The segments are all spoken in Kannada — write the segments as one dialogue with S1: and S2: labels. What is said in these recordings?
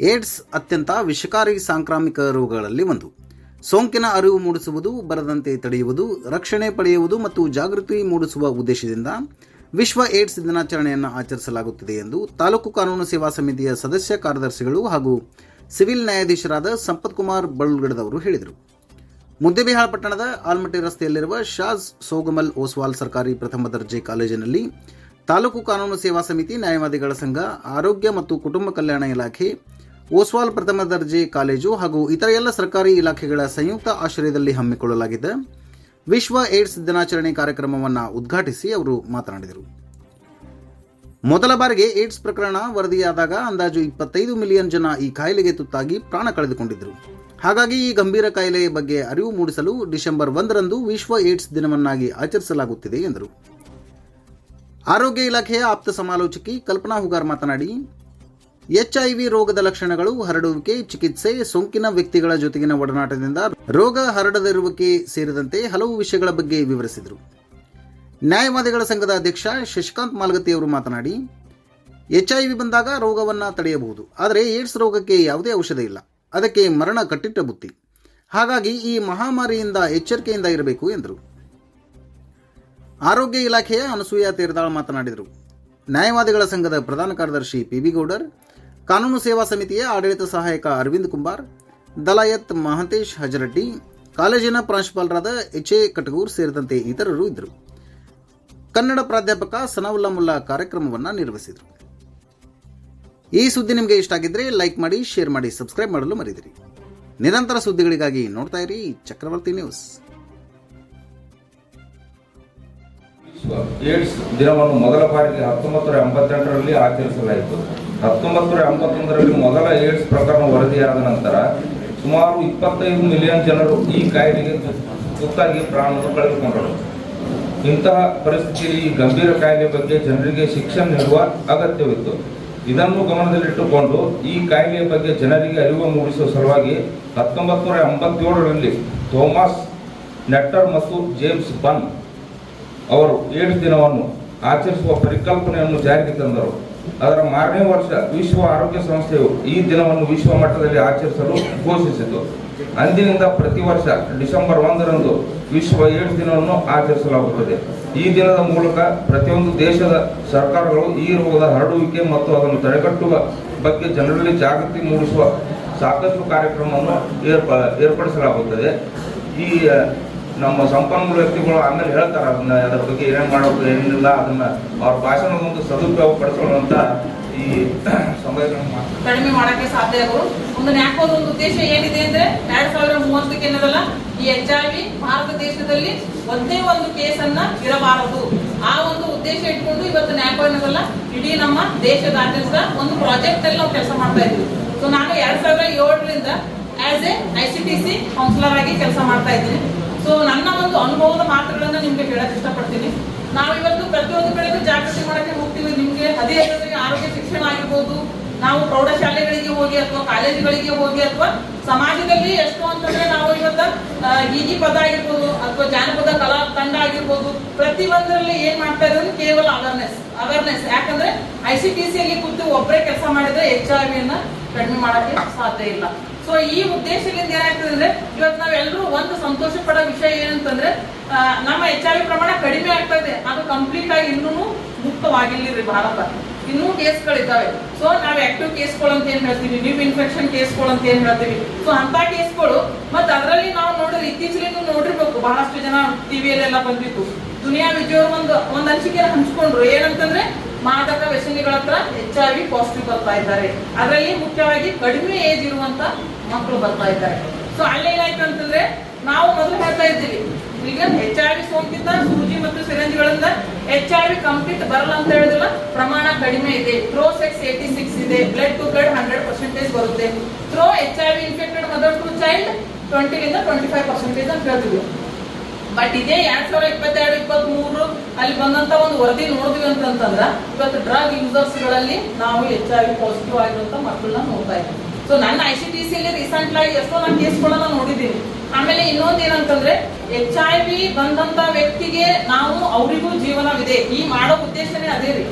S1: ಏಡ್ಸ್ ಅತ್ಯಂತ ವಿಷಕಾರಿ ಸಾಂಕ್ರಾಮಿಕ ರೋಗಗಳಲ್ಲಿ ಒಂದು. ಸೋಂಕಿನ ಅರಿವು ಮೂಡಿಸುವುದು, ಬರದಂತೆ ತಡೆಯುವುದು, ರಕ್ಷಣೆ ಪಡೆಯುವುದು ಮತ್ತು ಜಾಗೃತಿ ಮೂಡಿಸುವ ಉದ್ದೇಶದಿಂದ ವಿಶ್ವ ಏಡ್ಸ್ ದಿನಾಚರಣೆಯನ್ನು ಆಚರಿಸಲಾಗುತ್ತಿದೆ ಎಂದು ತಾಲೂಕು ಕಾನೂನು ಸೇವಾ ಸಮಿತಿಯ ಸದಸ್ಯ ಕಾರ್ಯದರ್ಶಿಗಳು ಹಾಗೂ ಸಿವಿಲ್ ನ್ಯಾಯಾಧೀಶರಾದ ಸಂಪತ್ ಕುಮಾರ್ ಬಳ್ಗಡದವರು ಹೇಳಿದರು. ಮುದ್ದೆಬಿಹಾಳ ಪಟ್ಟಣದ ಆಲ್ಮಟ್ಟಿ ರಸ್ತೆಯಲ್ಲಿರುವ ಶಾಜ್ ಸೋಗಮಲ್ ಓಸ್ವಾಲ್ ಸರ್ಕಾರಿ ಪ್ರಥಮ ದರ್ಜೆ ಕಾಲೇಜಿನಲ್ಲಿ ತಾಲೂಕು ಕಾನೂನು ಸೇವಾ ಸಮಿತಿ ನ್ಯಾಯವಾದಿಗಳ ಸಂಘ, ಆರೋಗ್ಯ ಮತ್ತು ಕುಟುಂಬ ಕಲ್ಯಾಣ ಇಲಾಖೆ, ಓಸ್ವಾಲ್ ಪ್ರಥಮ ದರ್ಜೆ ಕಾಲೇಜು ಹಾಗೂ ಇತರ ಎಲ್ಲ ಸರ್ಕಾರಿ ಇಲಾಖೆಗಳ ಸಂಯುಕ್ತ ಆಶ್ರಯದಲ್ಲಿ ಹಮ್ಮಿಕೊಳ್ಳಲಾಗಿದ್ದ ವಿಶ್ವ ಏಡ್ಸ್ ದಿನಾಚರಣೆ ಕಾರ್ಯಕ್ರಮವನ್ನು ಉದ್ಘಾಟಿಸಿ ಅವರು ಮಾತನಾಡಿದರು. ಮೊದಲ ಬಾರಿಗೆ ಏಡ್ಸ್ ಪ್ರಕರಣ ವರದಿಯಾದಾಗ ಅಂದಾಜು ಇಪ್ಪತ್ತೈದು ಮಿಲಿಯನ್ ಜನ ಈ ಕಾಯಿಲೆಗೆ ತುತ್ತಾಗಿ ಪ್ರಾಣ ಕಳೆದುಕೊಂಡಿದ್ದರು. ಹಾಗಾಗಿ ಈ ಗಂಭೀರ ಕಾಯಿಲೆಯ ಬಗ್ಗೆ ಅರಿವು ಮೂಡಿಸಲು ಡಿಸೆಂಬರ್ ಒಂದರಂದು ವಿಶ್ವ ಏಡ್ಸ್ ದಿನವನ್ನಾಗಿ ಆಚರಿಸಲಾಗುತ್ತಿದೆ ಎಂದರು. ಆರೋಗ್ಯ ಇಲಾಖೆಯ ಆಪ್ತ ಸಮಾಲೋಚಕಿ ಕಲ್ಪನಾ ಹುಗಾರ್ ಮಾತನಾಡಿ, ಎಚ್ಐವಿ ರೋಗದ ಲಕ್ಷಣಗಳು ಹರಡುವಿಕೆ, ಚಿಕಿತ್ಸೆ, ಸೋಂಕಿನ ವ್ಯಕ್ತಿಗಳ ಜೊತೆಗಿನ ಒಡನಾಟದಿಂದ ರೋಗ ಹರಡದಿರುವಿಕೆ ಸೇರಿದಂತೆ ಹಲವು ವಿಷಯಗಳ ಬಗ್ಗೆ ವಿವರಿಸಿದರು. ನ್ಯಾಯವಾದಿಗಳ ಸಂಘದ ಅಧ್ಯಕ್ಷ ಶಶಿಕಾಂತ್ ಮಾಲ್ಗತಿ ಅವರು ಮಾತನಾಡಿ, ಎಚ್ಐವಿ ಬಂದಾಗ ರೋಗವನ್ನು ತಡೆಯಬಹುದು, ಆದರೆ ಏಡ್ಸ್ ರೋಗಕ್ಕೆ ಯಾವುದೇ ಔಷಧ ಇಲ್ಲ. ಅದಕ್ಕೆ ಮರಣ ಕಟ್ಟಿಟ್ಟ ಬುತ್ತಿ. ಹಾಗಾಗಿ ಈ ಮಹಾಮಾರಿಯಿಂದ ಎಚ್ಚರಿಕೆಯಿಂದ ಇರಬೇಕು ಎಂದರು. ಆರೋಗ್ಯ ಇಲಾಖೆಯ ಅನಸೂಯ ತೀರ್ದಾಳ್ ಮಾತನಾಡಿದರು. ನ್ಯಾಯವಾದಿಗಳ ಸಂಘದ ಪ್ರಧಾನ ಕಾರ್ಯದರ್ಶಿ ಪಿ ಬಿ ಗೌಡರ್, ಕಾನೂನು ಸೇವಾ ಸಮಿತಿಯ ಆಡಳಿತ ಸಹಾಯಕ ಅರವಿಂದ್ ಕುಂಬಾರ್, ದಲಾಯತ್ ಮಹಂತೇಶ್ ಹಜರಡ್ಡಿ ಕಾಲೇಜಿನ ಪ್ರಾಂಶುಪಾಲರಾದ ಎಚ್ ಎ ಕಟಗೂರ್ ಸೇರಿದಂತೆ ಇತರರು ಇದ್ದರು. ಕನ್ನಡ ಪ್ರಾಧ್ಯಾಪಕ ಸನಾವುಲ್ಲಾ ಮುಲ್ಲಾ ಕಾರ್ಯಕ್ರಮವನ್ನು ನಿರ್ವಹಿಸಿದರು. ಈ ಸುದ್ದಿ ನಿಮಗೆ ಇಷ್ಟ ಆಗಿದ್ರೆ ಲೈಕ್ ಮಾಡಿ, ಶೇರ್ ಮಾಡಿ, ಸಬ್ಸ್ಕ್ರೈಬ್ ಮಾಡಲು ಮರೆಯದಿರಿ ನಿರಂತರ ಸುದ್ದಿಗಳಿಗಾಗಿ ನೋಡ್ತಾ ಇರಿ ಚಕ್ರವರ್ತಿ ನ್ಯೂಸ್.
S2: ಏಡ್ಸ್ ದಿನವನ್ನು ಮೊದಲ ಬಾರಿಗೆ ಹತ್ತೊಂಬತ್ತು ನೂರ ಎಂಬತ್ತೆಂಟರಲ್ಲಿ ಆಚರಿಸಲಾಯಿತು. ಹತ್ತೊಂಬತ್ತು ನೂರ ಎಂಬತ್ತೊಂದರಲ್ಲಿ ಮೊದಲ ಏಡ್ಸ್ ಪ್ರಕರಣ ವರದಿಯಾದ ನಂತರ ಸುಮಾರು ಇಪ್ಪತ್ತೈದು ಮಿಲಿಯನ್ ಜನರು ಈ ಕಾಯಿಲೆಗೆ ತುತ್ತಾಗಿ ಪ್ರಾಣವನ್ನು ಕಳೆದುಕೊಂಡರು. ಇಂತಹ ಪರಿಸ್ಥಿತಿಯಲ್ಲಿ ಈ ಗಂಭೀರ ಕಾಯಿಲೆ ಬಗ್ಗೆ ಜನರಿಗೆ ಶಿಕ್ಷಣ ನೀಡುವ ಅಗತ್ಯವಿತ್ತು. ಇದನ್ನು ಗಮನದಲ್ಲಿಟ್ಟುಕೊಂಡು ಈ ಕಾಯಿಲೆಯ ಬಗ್ಗೆ ಜನರಿಗೆ ಅರಿವು ಮೂಡಿಸುವ ಸಲುವಾಗಿ ಹತ್ತೊಂಬತ್ತು ನೂರ ಎಂಬತ್ತೇಳರಲ್ಲಿ ಥೋಮಸ್ ನೆಟ್ಟರ್ ಮತ್ತು ಜೇಮ್ಸ್ ಬನ್ ಅವರು ಏಳು ದಿನವನ್ನು ಆಚರಿಸುವ ಪರಿಕಲ್ಪನೆಯನ್ನು ಜಾರಿಗೆ ತಂದರು. ಅದರ ಮಾರನೇ ವರ್ಷ ವಿಶ್ವ ಆರೋಗ್ಯ ಸಂಸ್ಥೆಯು ಈ ದಿನವನ್ನು ವಿಶ್ವ ಮಟ್ಟದಲ್ಲಿ ಆಚರಿಸಲು ಘೋಷಿಸಿತು. ಅಂದಿನಿಂದ ಪ್ರತಿ ವರ್ಷ ಡಿಸೆಂಬರ್ ಒಂದರಂದು ವಿಶ್ವ ಏಡ್ಸ್ ದಿನವನ್ನು ಆಚರಿಸಲಾಗುತ್ತದೆ. ಈ ದಿನದ ಮೂಲಕ ಪ್ರತಿಯೊಂದು ದೇಶದ ಸರ್ಕಾರಗಳು ಈ ರೋಗದ ಹರಡುವಿಕೆ ಮತ್ತು ಅದನ್ನು ತಡೆಗಟ್ಟುವ ಬಗ್ಗೆ ಜನರಲ್ಲಿ ಜಾಗೃತಿ ಮೂಡಿಸುವ ಸಾಕಷ್ಟು ಕಾರ್ಯಕ್ರಮವನ್ನು ಏರ್ಪ, ಏರ್ಪಡಿಸಲಾಗುತ್ತದೆ. ಈ ನಮ್ಮ ಸಂಪನ್ಮೂಲ ವ್ಯಕ್ತಿಗಳು ಆಮೇಲೆ ಹೇಳ್ತಾರೆ ಅದನ್ನ ಅದ್ರ ಬಗ್ಗೆ ಏನೇನು ಮಾಡಬೇಕು ಏನಿಲ್ಲ, ಅದನ್ನ ಅವ್ರ ಭಾಷಣದ ಒಂದು ಸದುಪಯೋಗ ಪಡಿಸ್ಕೊಳ್ಳುವಂತ ಈ
S3: ಕಡಿಮೆ ಮಾಡಕ್ಕೆ ಸಾಧ್ಯ ಆಗೋದು ಒಂದು ನ್ಯಾಕೋದ ಒಂದು ಉದ್ದೇಶ ಏನಿದೆ ಅಂದ್ರೆ ಎರಡ್ ಸಾವಿರದ ಮೂವತ್ತಕ್ಕೆ ಏನದಲ್ಲ, ಈ ಎಚ್ ಐ ವಿ ಭಾರತ ದೇಶದಲ್ಲಿ ಒಂದೇ ಒಂದು ಕೇಸ್ ಅನ್ನ ಇರಬಾರದು. ಆ ಒಂದು ಉದ್ದೇಶ ಇಟ್ಕೊಂಡು ಇವತ್ತು ನ್ಯಾಕೋ ಏನದಲ್ಲ, ಇಡೀ ನಮ್ಮ ದೇಶದಾದ್ಯಂತ ಒಂದು ಪ್ರಾಜೆಕ್ಟ್ ಅಲ್ಲಿ ನಾವು ಕೆಲಸ ಮಾಡ್ತಾ ಇದ್ವಿ. ಸೊ ನಾನು ಎರಡ್ ಸಾವಿರದ ಏಳರಿಂದ as a I C T C counsellor ಆಗಿ ಕೆಲಸ ಮಾಡ್ತಾ ಇದ್ದೀನಿ. ಸೊ ನನ್ನ ಒಂದು ಅನುಭವದ ಮಾತುಗಳನ್ನು ನಿಮಗೆ ಹೇಳಕ್ ಇಷ್ಟಪಡ್ತೀನಿ. ನಾವು ಇವತ್ತು ಪ್ರತಿಯೊಂದು ಕಡೆಗೂ ಜಾಗೃತಿ ಮಾಡಕ್ಕೆ ಹೋಗ್ತೀವಿ. ನಿಮಗೆ ಅದೇ ಅದರಲ್ಲಿ ಆರೋಗ್ಯ ಶಿಕ್ಷಣ ಆಗಿರ್ಬೋದು, ನಾವು ಪ್ರೌಢಶಾಲೆಗಳಿಗೆ ಹೋಗಿ ಅಥವಾ ಕಾಲೇಜುಗಳಿಗೆ ಹೋಗಿ ಅಥವಾ ಸಮಾಜದಲ್ಲಿ ಎಷ್ಟು ಅಂತಂದ್ರೆ ನಾವು ಇವತ್ತು ಈಜಿ ಪದ ಆಗಿರ್ಬೋದು ಅಥವಾ ಜಾನಪದ ಕಲಾ ತಂಡ ಆಗಿರ್ಬೋದು ಪ್ರತಿ ಒಂದರಲ್ಲಿ ಏನ್ ಮಾಡ್ತಾ ಇರೋದು ಕೇವಲ ಅವೇರ್ನೆಸ್ ಅವೇರ್ನೆಸ್ ಯಾಕಂದ್ರೆ ಐ ಸಿ ಟಿ ಸಿಯಲ್ಲಿ ಕೂತು ಒಬ್ಬರೇ ಕೆಲಸ ಮಾಡಿದ್ರೆ ಎಚ್ ವಿಯನ್ನ ಕಡಿಮೆ ಮಾಡೋಕ್ಕೆ ಸಾಧ್ಯ ಇಲ್ಲ. ಸೊ ಈ ಉದ್ದೇಶದಿಂದ ಏನಾಗ್ತದೆ ಅಂದ್ರೆ ಇವತ್ತು ನಾವೆಲ್ಲರೂ ಒಂದು ಸಂತೋಷ ಪಡೋ ವಿಷಯ ಏನಂತಂದ್ರೆ ನಮ್ಮ ಎಚ್ ಐ ವಿ ಪ್ರಮಾಣ ಕಡಿಮೆ ಆಗ್ತಾ ಇದೆ. ಅದು ಕಂಪ್ಲೀಟ್ ಆಗಿ ಇನ್ನೂ ಮುಕ್ತವಾಗಿಲ್ಲ ಭಾರತ. ಇನ್ನೂ ಕೇಸ್ಗಳಿದ್ದಾವೆ. ಸೊ ನಾವು ಆಕ್ಟಿವ್ ಕೇಸ್ಗಳು ಅಂತ ಏನ್ ಹೇಳ್ತೀವಿ? ನ್ಯೂ ಇನ್ಫೆಕ್ಷನ್ ಕೇಸ್ಗಳು ಅಂತ ಏನ್ ಹೇಳ್ತೀವಿ? ಸೊ ಅಂತ ಕೇಸ್ಗಳು, ಮತ್ತೆ ಅದರಲ್ಲಿ ನಾವು ನೋಡಿದ್ರೆ ಇತ್ತೀಚೆಗೆ ನೋಡಿರ್ಬೇಕು. ಬಹಳಷ್ಟು ಜನ ಟಿವಿಯಲ್ಲೆಲ್ಲ ಬಂದಿತ್ತು ದುನಿಯಾ ವಿಜಯ್ ಒಂದು, ಒಂದ್ ಅನಿಸಿಕೆ ಹಂಚ್ಕೊಂಡ್ರು. ಏನಂತಂದ್ರೆ, ಮಾದಕ ವ್ಯಸನಿಗಳ ಹತ್ರ ಹೆಚ್ಚಾಗಿ ಪಾಸಿಟಿವ್ ಬರ್ತಾ ಇದ್ದಾರೆ. ಅದರಲ್ಲಿ ಮುಖ್ಯವಾಗಿ ಕಡಿಮೆ ಏಜ್ ಇರುವಂತ ಮಕ್ಕಳು ಬರ್ತಾ ಇದ್ದಾರೆ. ಸೊ ಅಲ್ಲೇನಾಯ್ತು ಅಂತಂದ್ರೆ, ನಾವು ಮೊದಲು ಹೇಳ್ತಾ ಇದ್ದೀವಿ, ಈಗ ವಿ ಸೋಂಕಿತ ಸೂಜಿ ಮತ್ತು ಸಿರಂಜ್ಗಳಿಂದ ಎಚ್ ಐ ವಿ ಕಂಪ್ಲೀಟ್ ಬರಲ್ಲ ಅಂತ ಹೇಳಿದ್ರಲ್ಲ, ಪ್ರಮಾಣ ಕಡಿಮೆ ಇದೆ. ಥ್ರೋ ಸೆಕ್ಸ್ ಏಟಿ ಸಿಕ್ಸ್ ಇದೆ. Blood to blood hundred percentage ಬರುತ್ತೆ. Through H I V infected mother to child ಟ್ವೆಂಟಿಲಿಂದ twenty five percentage ಅಂತ ಹೇಳ್ತಿದ್ವಿ ಬಟ್ ಇದೇ ಎರಡ್ ಸಾವಿರದ ಇಪ್ಪತ್ತೆರಡು ಇಪ್ಪತ್ತ್ ಮೂರು ಅಲ್ಲಿ ಬಂದಂತ ಒಂದು ವರದಿ ನೋಡಿದ್ವಿ ಅಂತಂತಂದ್ರ, ಇವತ್ತು ಡ್ರಗ್ ಯೂಸರ್ಸ್ಗಳಲ್ಲಿ ನಾವು ಹೆಚ್ಚಾಗಿ ಪಾಸಿಟಿವ್ ಆಗಿರುವಂತ ಮಕ್ಕಳನ್ನ ನೋಡ್ತಾ ಇದ್ದೀವಿ. ಸೊ ನನ್ನ ಐ ಸಿ ಟಿ ಸಿಯಲ್ಲಿ ರೀಸೆಂಟ್ ಆಗಿ ಎಷ್ಟೋ ನಾನು ಕೇಸ್ಗಳನ್ನ ನೋಡಿದ್ದೀನಿ. ಆಮೇಲೆ ಇನ್ನೊಂದು ಏನಂತಂದ್ರೆ ಎಚ್ ಐ ವಿ ಬಂದಂತ ವ್ಯಕ್ತಿಗೆ ನಾವು ಅವರಿಗೂ ಜೀವನವಿದೆ. ಈ ಮಾಡೋ ಉದ್ದೇಶನೇ ಅದೇ ರೀ.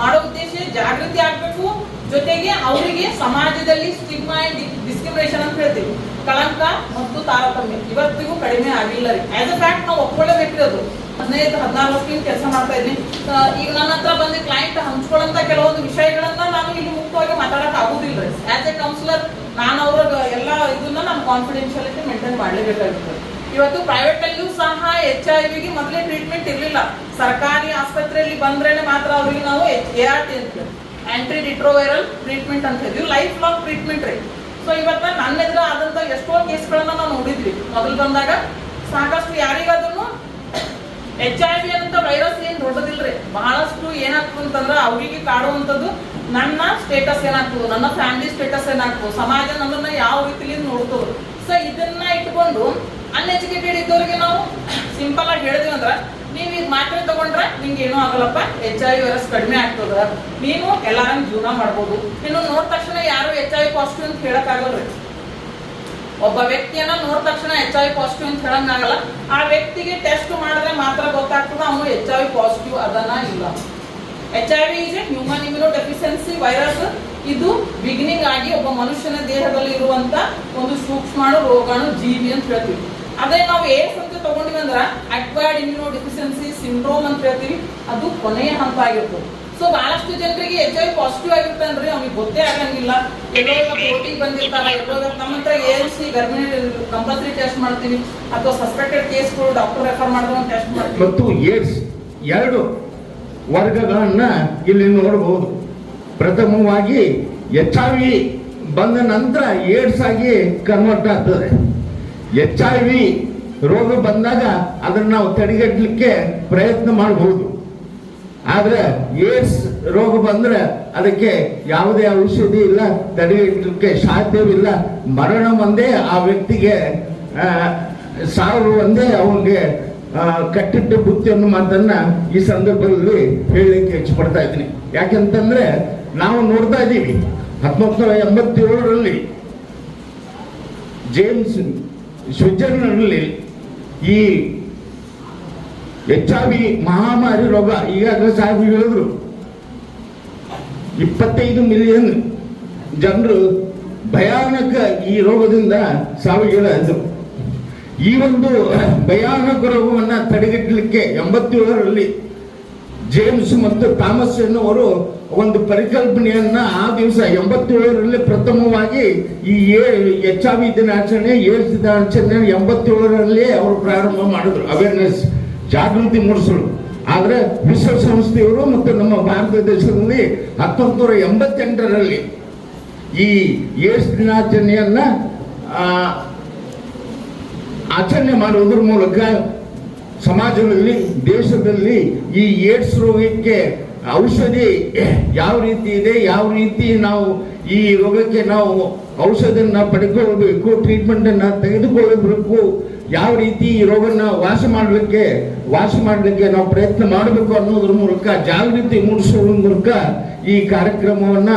S3: ಮಾಡೋ ಉದ್ದೇಶ ಜಾಗೃತಿ ಆಗ್ಬೇಕು. ಜೊತೆಗೆ ಅವರಿಗೆ ಸಮಾಜದಲ್ಲಿ ಸ್ಟಿಗ್ಮಾ ಅಂಡ್ ಡಿಸ್ಕ್ರಿಮಿನೇಷನ್ ಅಂತ ಹೇಳ್ತೀವಿ. ಕಳಂಕ ಮತ್ತು ತಾರತಮ್ಯ ಇವತ್ತಿಗೂ ಕಡಿಮೆ ಆಗಿಲ್ಲ ರೀ. ಆಸ್ ಅ ಫ್ಯಾಕ್ಟ್ ನಾವು ಒಪ್ಕೊಳ್ಳೇಬೇಕ್ರಿ ಅದು. ಹದಿನೈದು ಹದಿನಾರು ವರ್ಷದಿಂದ ಕೆಲಸ ಮಾಡ್ತಾ ಇದ್ದೀನಿ ಈಗ ನನ್ನ ಹತ್ರ ಬಂದು ಕ್ಲೈಂಟ್ ಹಂಚ್ಕೊಳ್ಳಂತ ಕೆಲವೊಂದು ವಿಷಯಗಳನ್ನ ನಾನು ಇಲ್ಲಿ ಮುಕ್ತವಾಗಿ ಮಾತಾಡಕ್ ಆಗುದಿಲ್ಲ ಆಸ್ ಎ ಕೌನ್ಸಿಲರ್ ನಾನು ಅವ್ರ ಎಲ್ಲ ಇದನ್ನ ನಾನು ಕಾನ್ಫಿಡೆನ್ಶಿಯಾಲಿಟಿ ಮೇಂಟೈನ್ ಮಾಡ್ಲೇಬೇಕಾಗುತ್ತೆ. ಇವತ್ತು ಪ್ರೈವೇಟ್ ಅಲ್ಲಿಯೂ ಸಹ ಎಚ್ ಐ ವಿಗೆ ಮೊದಲೇ ಟ್ರೀಟ್ಮೆಂಟ್ ಇರಲಿಲ್ಲ. ಸರ್ಕಾರಿ ಆಸ್ಪತ್ರೆಯಲ್ಲಿ ಬಂದ್ರೇನೆ ಮಾತ್ರ ಅವ್ರಿಗೆ ನಾವು ಎ ಆರ್ ಟಿ ಅಂತ ಆಂಟಿ ರಿಟ್ರೋವೈರಲ್ ಟ್ರೀಟ್ಮೆಂಟ್ ಅಂತ ಹೇಳಿದ್ವಿ ಲೈಫ್ ಲಾಂಗ್ ಟ್ರೀಟ್ಮೆಂಟ್ ರೀ. ಸೊ ಇವತ್ತ ನನ್ನ ಎದುರು ಆದಂತ ಎಷ್ಟೋ ಕೇಸ್ಗಳನ್ನ ನಾವು ನೋಡಿದ್ವಿ. ಮೊದಲು ಬಂದಾಗ ಸಾಕಷ್ಟು ಯಾರಿಗಾದ್ರೂ ಎಚ್ ಐ ವಿ ಅಂತ ವೈರಸ್ ಏನ್ ದೊಡ್ಡದಿಲ್ರಿ. ಬಹಳಷ್ಟು ಏನಾಗ್ತದೆ ಅಂತಂದ್ರೆ ಅವರಿಗೆ ಕಾಡುವಂಥದ್ದು ನನ್ನ ಸ್ಟೇಟಸ್ ಏನಾಗ್ತದೆ, ನನ್ನ ಫ್ಯಾಮಿಲಿ ಸ್ಟೇಟಸ್ ಏನಾಗ್ತದೆ, ಸಮಾಜ ನನ್ನನ್ನ ಯಾವ ರೀತಿಲಿ ನೋಡ್ತದೆ. ಸೊ ಇದನ್ನ ಇಟ್ಕೊಂಡು ಅನ್ಎಜುಕೇಟೆಡ್ ಇದ್ದವ್ರಿಗೆ ನಾವು ಸಿಂಪಲ್ ಆಗಿ ಹೇಳಿದ್ವಿ ಅಂದ್ರೆ, ನೀವು ಈಗ ಮಾತ್ರೆ ತಗೊಂಡ್ರೆ ನಿಂಗೆ ಏನೂ ಆಗಲ್ಲಪ್ಪ ಎಚ್ ಐ ವೈರಸ್ ಕಡಿಮೆ ಆಗ್ತದ. ನೀನು ಎಲ್ಲಾರಂಗ್ ಜೀವನ ಮಾಡ್ಬೋದು. ಇನ್ನು ನೋಡಿದ ತಕ್ಷಣ ಯಾರು ಎಚ್ ಐ ಪಾಸಿಟಿವ್ ಅಂತ ಹೇಳಕ್ ಆಗಲ್ರಿ ಒಬ್ಬ ವ್ಯಕ್ತಿಯನ್ನ ನೋಡಿದ ತಕ್ಷಣ ಎಚ್ ಐ ಪಾಸಿಟಿವ್ ಅಂತ ಹೇಳಂಗಾಗಲ್ಲ ಆ ವ್ಯಕ್ತಿಗೆ ಟೆಸ್ಟ್ ಮಾಡಿದ್ರೆ ಮಾತ್ರ ಗೊತ್ತಾಗ್ತದೆ, ಅವನು ಎಚ್ ಐ ಪಾಸಿಟಿವ್ ಅದನ್ನ ಇಲ್ಲ. H I V is a human immuno deficiency virus ಇದು ಬಿಗಿನಿಂಗ್ ಆಗಿ ಒಬ್ಬ ಮನುಷ್ಯನ ದೇಹದಲ್ಲಿ ಇರುವಂತ ಒಂದು ಸೂಕ್ಷ್ಮಾಣು ರೋಗಾಣು ಜೀವಿ ಅಂತ ಹೇಳ್ತೀವಿ. ಅದೇ ನಾವು ಏಸ್ ಅಂತ ತಗೊಂಡಿವಿ ಅಂದ್ರೆ ಅಕ್ವೈರ್ಡ್ ಇಮ್ಯುನೋ ಡೆಫಿಷಿಯನ್ಸಿ ಸಿಂಡ್ರೋಮ್ ಅಂತ ಹೇಳ್ತೀವಿ. ಅದು ಕೊನೆಯ ಹಂತ ಆಗಿರ್ತದೆ. ಸೊ ಬಹಳಷ್ಟು ಜನರಿಗೆ ಎಚ್ ಐ ಪಾಸಿಟಿವ್ ಆಗಿರ್ತಾನ್ರಿ ಅವ್ನಿಗೆ ಗೊತ್ತೇ ಆಗಂಗಿಲ್ಲ. ಎಲ್ಲೋ ಬಂದಿರ್ತಾರ, ಎಲ್ಲೋ ನಮ್ಮ ಹತ್ರ ಎ ಎಲ್ ಸಿ ಗರ್ಭಿಣಿ ಕಂಪಲ್ಸರಿ ಟೆಸ್ಟ್ ಮಾಡ್ತೀವಿ ಅಥವಾ ಸಸ್ಪೆಕ್ಟೆಡ್ ಕೇಸ್ಗಳು ಡಾಕ್ಟರ್ ರೆಫರ್ ಮಾಡಿದ್ರೆ ಟೆಸ್ಟ್ ಮಾಡ್ತೀವಿ
S4: ಮತ್ತು ಏಡ್ಸ್ ಎರಡು ವರ್ಗಗಳನ್ನ ಇಲ್ಲಿ ನೋಡಬಹುದು. ಪ್ರಥಮವಾಗಿ ಎಚ್ ಐ ವಿ ಬಂದ ನಂತರ ಏಡ್ಸ್ ಆಗಿ ಕನ್ವರ್ಟ್ ಆಗ್ತದೆ. ಎಚ್ ಐ ವಿ ರೋಗ ಬಂದಾಗ ಅದನ್ನ ನಾವು ತಡೆಗಟ್ಟಲಿಕ್ಕೆ ಪ್ರಯತ್ನ ಮಾಡಬಹುದು ಆದ್ರೆ ಏಡ್ಸ್ ರೋಗ ಬಂದ್ರೆ ಅದಕ್ಕೆ ಯಾವುದೇ ಔಷಧಿ ಇಲ್ಲ ತಡೆಗಟ್ಟಲಿಕ್ಕೆ ಸಾಧ್ಯವಿಲ್ಲ. ಮರಣ ಒಂದೇ ಆ ವ್ಯಕ್ತಿಗೆ ಸಾವು ಒಂದೇ ಅವನಿಗೆ ಕಟ್ಟಿಟ್ಟ ಬುತ್ತಿ ಅನ್ನೋ ಮಾತನ್ನ ಈ ಸಂದರ್ಭದಲ್ಲಿ ಹೇಳಲಿಕ್ಕೆ ಇಚ್ಛಪಡ್ತಾ ಇದ್ದೀನಿ. ಯಾಕೆಂತಂದ್ರೆ ನಾವು ನೋಡ್ತಾ ಇದ್ದೀವಿ ಹತ್ತೊಂಬತ್ತು ನೂರ ಎಂಬತ್ತೇಳರಲ್ಲಿ ಜೇಮ್ಸ್ ಸ್ವಿಟ್ಜರ್ಲೆಂಡ್ನಲ್ಲಿ ಈ ಎಚ್ ವಿ ಮಹಾಮಾರಿ ರೋಗ ಈಗಾಗಲೇ ಸಾಹೇಬ್ ಹೇಳಿದ್ರು. ಇಪ್ಪತ್ತೈದು ಮಿಲಿಯನ್ ಜನರು ಭಯಾನಕ ಈ ರೋಗದಿಂದ ಸಾವಿಗೀಡಾದರು. ಈ ಒಂದು ಭಯಾನಕ ರೋಗವನ್ನು ತಡೆಗಟ್ಟಲಿಕ್ಕೆ ಎಂಬತ್ತೇಳರಲ್ಲಿ ಜೇಮ್ಸ್ ಮತ್ತು ಥಾಮಸ್ ಎನ್ನುವರು ಒಂದು ಪರಿಕಲ್ಪನೆಯನ್ನ ಆ ದಿವಸ ಎಂಬತ್ತೇಳರಲ್ಲಿ ಪ್ರಥಮವಾಗಿ ಈ ಎಚ್ ಐ ವಿ ದಿನಾಚರಣೆ, ಏಡ್ಸ್ ದಿನಾಚರಣೆ ಎಂಬತ್ತೇಳರಲ್ಲಿ ಅವರು ಪ್ರಾರಂಭ ಮಾಡಿದ್ರು. ಅವೇರ್ನೆಸ್ ಜಾಗೃತಿ ಮೂಡಿಸಲು ವಿಶ್ವ ವಿಶ್ವಸಂಸ್ಥೆಯವರು ಮತ್ತು ನಮ್ಮ ಭಾರತ ದೇಶದಲ್ಲಿ ಹತ್ತೊಂಬತ್ತು ನೂರ ಎಂಬತ್ತೆಂಟರಲ್ಲಿ ಈ ಏಡ್ಸ್ ದಿನಾಚರಣೆಯನ್ನು ಆಚರಣೆ ಮಾಡುವುದರ ಮೂಲಕ ಸಮಾಜದಲ್ಲಿ, ದೇಶದಲ್ಲಿ ಈ ಏಡ್ಸ್ ರೋಗಕ್ಕೆ ಔಷಧಿ ಯಾವ ರೀತಿ ಇದೆ, ಯಾವ ರೀತಿ ನಾವು ಈ ರೋಗಕ್ಕೆ ನಾವು ಔಷಧಿಯನ್ನು ಪಡ್ಕೊಳ್ಬೇಕು ಟ್ರೀಟ್ಮೆಂಟನ್ನು ತೆಗೆದುಕೊಳ್ಳಬೇಕು ಯಾವ ರೀತಿ ಈ ರೋಗನ ವಾಸ ಮಾಡಲಿಕ್ಕೆ ವಾಸ ಮಾಡಲಿಕ್ಕೆ ನಾವು ಪ್ರಯತ್ನ ಮಾಡಬೇಕು ಅನ್ನೋದ್ರ ಮೂಲಕ, ಜಾಗೃತಿ ಮೂಡಿಸುವ ಮೂಲಕ ಈ ಕಾರ್ಯಕ್ರಮವನ್ನ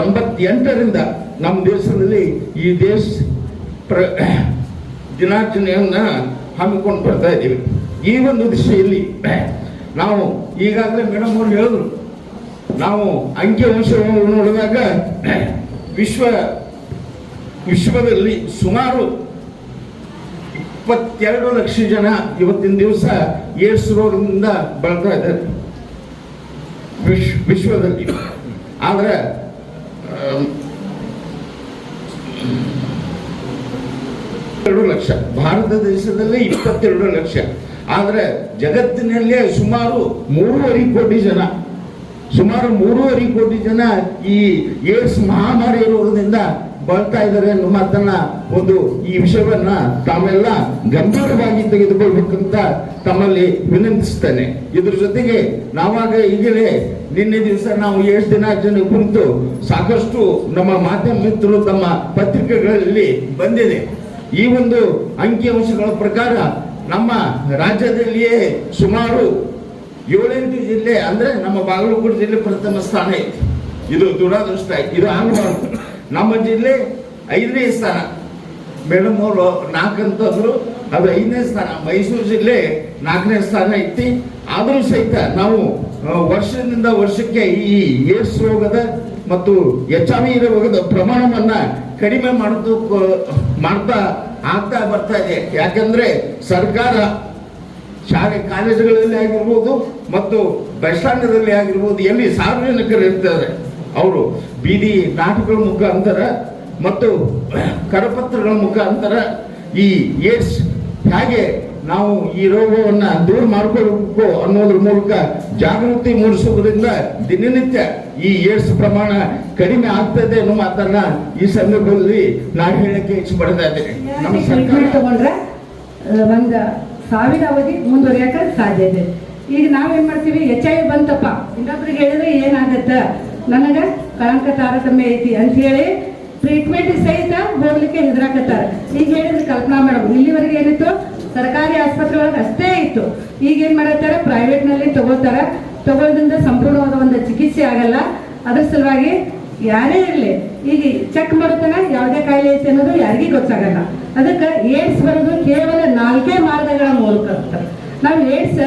S4: ಎಂಬತ್ತೆಂಟರಿಂದ ನಮ್ಮ ದೇಶದಲ್ಲಿ ಈ ದೇಶ ಪ್ರ, ದಿನಾಚರಣೆಯನ್ನ ಹಮ್ಮಿಕೊಂಡು ಬರ್ತಾ ಇದ್ದೀವಿ. ಈ ಒಂದು ದಿಶೆಯಲ್ಲಿ ನಾವು ಈಗಾಗಲೇ ಮೇಡಮ್ ಅವರು ಹೇಳಿದ್ರು, ನಾವು ಅಂಕಿಅಂಶವನ್ನು ನೋಡಿದಾಗ, ವಿಶ್ವ, ವಿಶ್ವದಲ್ಲಿ ಸುಮಾರು ಇಪ್ಪತ್ತೆರಡು ಲಕ್ಷ ಜನ ಇವತ್ತಿನ ದಿವಸ ಏಡ್ಸ್ ರೋಗದಿಂದ ಬಳಲ್ತಾ ಇದ್ದಾರೆ. ವಿಶ್, ವಿಶ್ವದಲ್ಲಿ. ಆದರೆ ಎರಡು ಲಕ್ಷ. ಭಾರತ ದೇಶದಲ್ಲಿ ಇಪ್ಪತ್ತೆರಡು ಲಕ್ಷ. ಆದರೆ, ಜಗತ್ತಿನಲ್ಲೇ ಸುಮಾರು ಮೂರುವರೆ ಕೋಟಿ ಜನ. ಸುಮಾರು ಮೂರುವರೆ ಕೋಟಿ ಜನ ಈ ಏಡ್ಸ್ ಮಹಾಮಾರಿ ರೋಗದಿಂದ ಬಳಲ್ತಾ ಇದ್ದಾರೆ ಅನ್ನೋ ಮಾತನ್ನ ಒಂದು ಈ ವಿಷಯವನ್ನ ತಾವೆಲ್ಲ ಗಂಭೀರವಾಗಿ ತೆಗೆದುಕೊಳ್ಬೇಕಂತ ತಮ್ಮಲ್ಲಿ ವಿನಂತಿಸ್ತೇನೆ. ಇದ್ರ ಜೊತೆಗೆ ನಾವಾಗ ಈಗಲೇ ನಿನ್ನೆ ದಿವಸ ನಾವು ಏಳು ಜನ ಕುರಿತು ಸಾಕಷ್ಟು ನಮ್ಮ ಮಾಧ್ಯಮ ಮಿತ್ರರು ತಮ್ಮ ಪತ್ರಿಕೆಗಳಲ್ಲಿ ಬಂದಿದೆ. ಈ ಒಂದು ಅಂಕಿಅಂಶಗಳ ಪ್ರಕಾರ ನಮ್ಮ ರಾಜ್ಯದಲ್ಲಿಯೇ ಸುಮಾರು ಏಳೆಂಟು ಜಿಲ್ಲೆ ಅಂದ್ರೆ ನಮ್ಮ ಬಾಗಲಕೋಟೆ ಜಿಲ್ಲೆ ಪ್ರಥಮ ಸ್ಥಾನ ಇದು ದುರಾದೃಷ್ಟ. ಇದು ಆಗಬಾರ್ದು. ನಮ್ಮ ಜಿಲ್ಲೆ ಐದನೇ ಸ್ಥಾನ. ಮೇಡಮ್ ಅವರು ನಾಲ್ಕು ಅಂತಂದ್ರು ಅದು ಐದನೇ ಸ್ಥಾನ. ಮೈಸೂರು ಜಿಲ್ಲೆ ನಾಲ್ಕನೇ ಸ್ಥಾನ ಐತಿ. ಆದರೂ ಸಹಿತ ನಾವು ವರ್ಷದಿಂದ ವರ್ಷಕ್ಕೆ ಈ ಏಡ್ಸ್ ರೋಗದ ಮತ್ತು ಎಚ್ ವಿ ರೋಗದ ಪ್ರಮಾಣವನ್ನು ಕಡಿಮೆ ಮಾಡೋದು ಮಾಡ್ತಾ ಆಗ್ತಾ ಬರ್ತಾ ಇದೆ. ಯಾಕಂದ್ರೆ ಸರ್ಕಾರ ಶಾಲೆ, ಕಾಲೇಜುಗಳಲ್ಲಿ ಆಗಿರ್ಬೋದು ಮತ್ತು ಬಸ್ ಸ್ಟ್ಯಾಂಡಲ್ಲಿ ಆಗಿರ್ಬೋದು, ಎಲ್ಲಿ ಸಾರ್ವಜನಿಕರು ಇರ್ತಾರೆ. ಅವರು ಬೀದಿ ನಾಟಕಗಳ ಮುಖಾಂತರ ಮತ್ತು ಕರಪತ್ರಗಳ ಮುಖಾಂತರ ಈ ಏಡ್ಸ್ ಹೇಗೆ ನಾವು ಈ ರೋಗವನ್ನು ದೂರ ಮಾಡ್ಕೊಳ್ಬೇಕು ಅನ್ನೋದ್ರ ಮೂಲಕ ಜಾಗೃತಿ ಮೂಡಿಸುವುದರಿಂದ ದಿನನಿತ್ಯ ಈ ಏಡ್ಸ್ ಪ್ರಮಾಣ ಕಡಿಮೆ ಆಗ್ತದೆ ಅನ್ನೋ ಮಾತನ್ನ ಈ ಸಂದರ್ಭದಲ್ಲಿ ನಾನು ಹೇಳಕ್ಕೆ ಇಷ್ಟಪಡ್ತಾ ಇದ್ದೇನೆ. ನಮ್ಮ ಸರ್ಕಾರ
S5: ತಗೊಂಡ್ರೆ ಒಂದು ಸಾವಿರ ಅವಧಿ ಮುಂದುವರಿಯಕ ಸಾಧ್ಯ ಇದೆ. ಈಗ ನಾವೇನ್ ಮಾಡ್ತೀವಿ? ಎಚ್ ಐ ಬಂತಪ್ಪ. ಇನ್ನೊಬ್ರಿಗೆ ಹೇಳಿದ್ರೆ ಏನಾಗತ್ತ? ನನಗ ಕಳಂಕ ತಾರತಮ್ಯ ಐತಿ ಅಂತ ಹೇಳಿ ಟ್ರೀಟ್ಮೆಂಟ್ ಸಹಿತ ಹೋಗ್ಲಿಕ್ಕೆ ಹೆದರಾಕತ್ತಾರ. ಈಗ ಹೇಳಿದ್ರೆ ಕಲ್ಪನಾ ಮೇಡಮ್, ಇಲ್ಲಿವರೆಗೆ ಏನಿತ್ತು? ಸರ್ಕಾರಿ ಆಸ್ಪತ್ರೆ ಒಳಗೆ ಅಷ್ಟೇ ಇತ್ತು. ಈಗ ಏನ್ ಮಾಡತ್ತಾರ? ಪ್ರೈವೇಟ್ನಲ್ಲಿ ತಗೋತಾರ. ತಗೊಳ್ಳೋದ್ರಿಂದ ಸಂಪೂರ್ಣವಾದ ಒಂದು ಚಿಕಿತ್ಸೆ ಆಗಲ್ಲ. ಅದ್ರ ಸಲುವಾಗಿ ಯಾರೇ ಇರಲಿ, ಈಗ ಚೆಕ್ ಮಾಡ್ತಾನೆ ಯಾವುದೇ ಕಾಯಿಲೆ ಐತೆ ಅನ್ನೋದು ಯಾರಿಗೂ ಗೊತ್ತಾಗಲ್ಲ. ಅದಕ್ಕೆ ಏಡ್ಸ್ ಬರೋದು ಕೇವಲ ನಾಲ್ಕೇ ಮಾರ್ಗಗಳ ಮೂಲಕ. ನಾವು ಏಡ್ಸ್